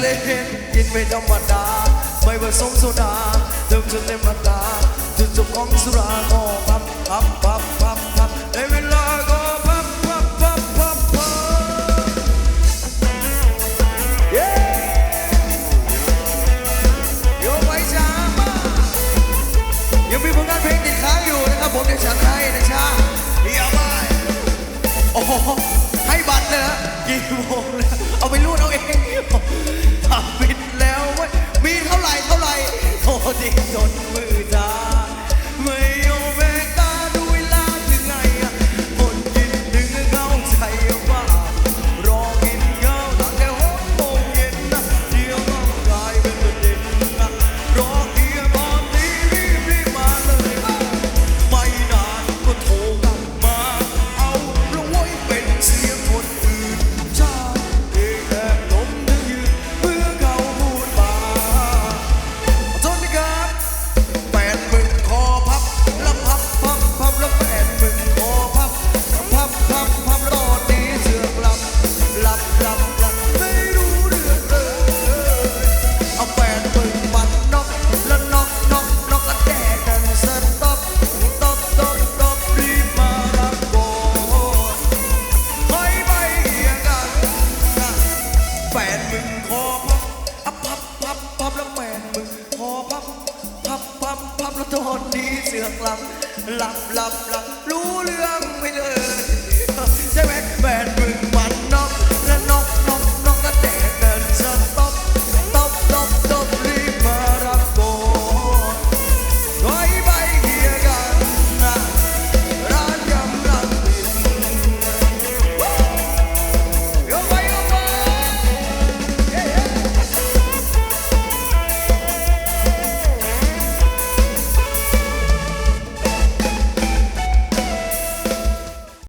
เล่นกินไม่ธรรมดา ไม่ว่าสมโซดาเดิมจนเต็มตาจุดจบของสุราก็พับพับพับพับพับในเวลาก็พับพับพับพับพับเย้โยไปจ้ามายังมีผลงานเพลงติดค้างอยู่นะครับผมเดี๋ยวฉันให้นะชาเดี๋ยวไปโอ้ให้บัตรเลยนะกี่โม โทษดีเสือกหลับหลับหลับหลับรู้เรื่องไม่เลยใช่ไหมแบน